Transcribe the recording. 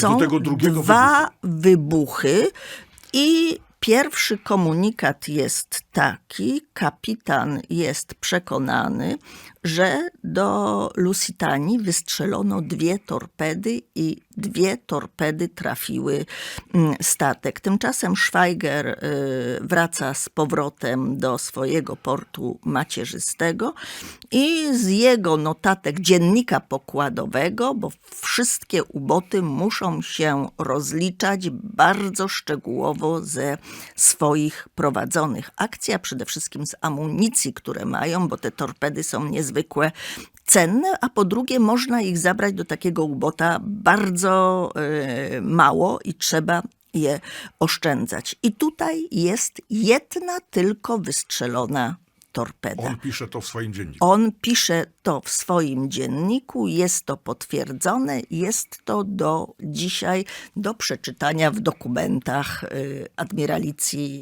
Są dwa wybuchy i pierwszy komunikat jest taki, kapitan jest przekonany, że do Lusitanii wystrzelono dwie torpedy i dwie torpedy trafiły mm, statek. Tymczasem Schweiger y, wraca z powrotem do swojego portu macierzystego i z jego notatek dziennika pokładowego, bo wszystkie uboty muszą się rozliczać bardzo szczegółowo ze swoich prowadzonych akcji, a przede wszystkim z amunicji, które mają, bo te torpedy są niezwykle cenne, a po drugie można ich zabrać do takiego ubota bardzo e, mało i trzeba je oszczędzać. I tutaj jest jedna tylko wystrzelona torpeda. On pisze to w swoim dzienniku. On pisze to w swoim dzienniku, jest to potwierdzone, jest to do dzisiaj do przeczytania w dokumentach y, admiralicji